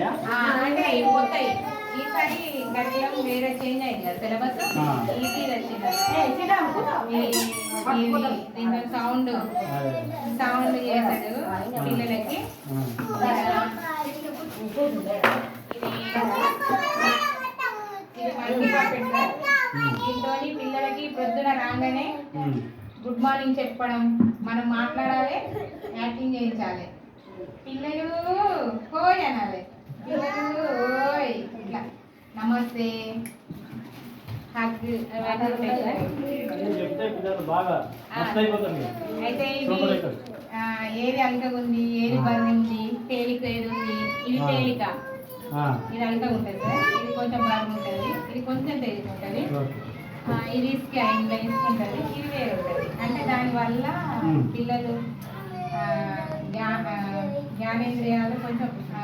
ఉన్నాయా ఈసారి వేరే చేంజ్ అయింది కదా సిలబస్? ఆ. ఈజీ వచ్చింది దీంట్లో సౌండ్. సౌండ్ చేశాడు పిల్లలకి. దీంతో పిల్లలకి ప్రొద్దున రాగానే. గుడ్ మార్నింగ్ చెప్పడం మనం మాట్లాడాలి యాక్టింగ్ చేయించాలి. పిల్లలు మీరు. అయితే ఏది అలకగా ఉంది? ఏది బరువు ఉంది తేలిక ఏది ఉంది? ఇది. తేలిక. ఆ, ఇది అలకగా ఉంటుంది సార్ ఇది కొంచెం బరువు ఉంటుంది. ఇది కొంచెం తేలిక ఉంటుంది. ఇది స్కాన్ ఉంటుంది ఇది వేరే ఉంటుంది. అంటే దానివల్ల. పిల్లలు జ్ఞానేంద్రియాలు కొంచెం ఆ,